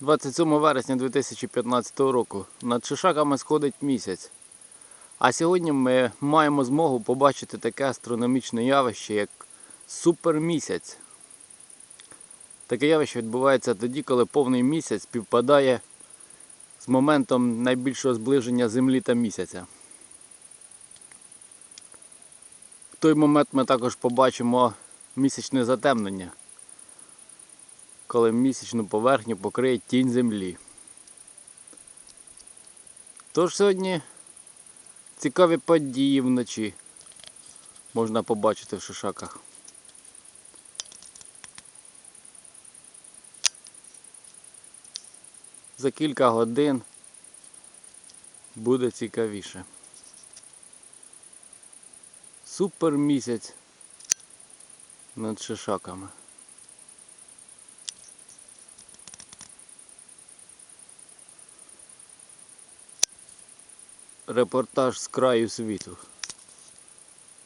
27 вересня 2015 року над Шишаками сходить місяць. А сьогодні ми маємо змогу побачити таке астрономічне явище, як супермісяць. Таке явище відбувається тоді, коли повний місяць співпадає з моментом найбільшого зближення Землі та місяця. В той момент ми також побачимо місячне затемнення коли місячну поверхню покриє тінь землі. Тож сьогодні цікаві події вночі можна побачити в шишаках. За кілька годин буде цікавіше. Супер місяць над шишаками. Репортаж з краю світу.